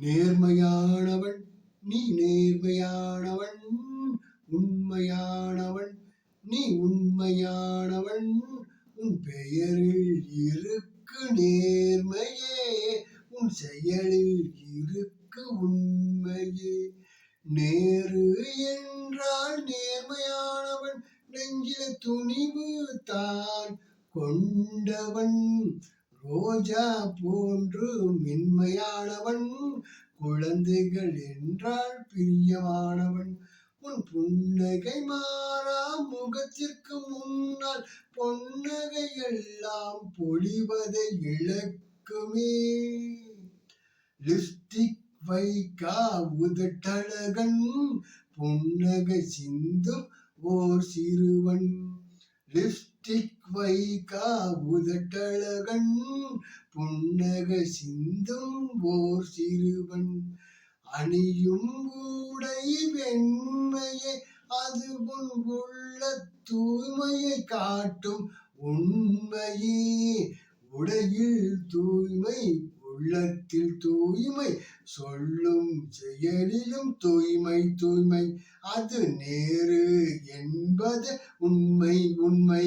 நேர்மையானவன் நீ நேர்மையானவன் உண்மையானவன் நீ உண்மையானவன் உன் பெயரில் இருக்கு நேர்மையே உன் செயலில் இருக்கு உண்மையே. நேரு என்றால் நேர்மையானவன் நெஞ்சில துணிவு தான் கொண்டவன். ரோஜா போன்று மென்மையானவன் குழந்தைகள் என்றால் பிரியமானவன். உன் புன்னகை மாறா முகத்திற்கு முன்னால் பொன்னகை எல்லாம் பொழிவதை இழக்குமே. லிப்ஸ்டிக் வைக்கா உதட்டழகன் புன்னகை சிந்தும் ஓர் சிறுவன். லிப்ஸ்டிக் வைக்கா உதட்டழகன் புன்னகை சிந்தும் ஓர் சிறுவன். அணியும் கூடை வெண்மையே அது உன் உள்ள தூய்மையை காட்டும் உண்மையே. உடையில் தூய்மை உள்ளத்தில் தூய்மை சொல்லும் செயலிலும் தூய்மை தூய்மை. அது நேரு என் என்பது உண்மை உண்மை.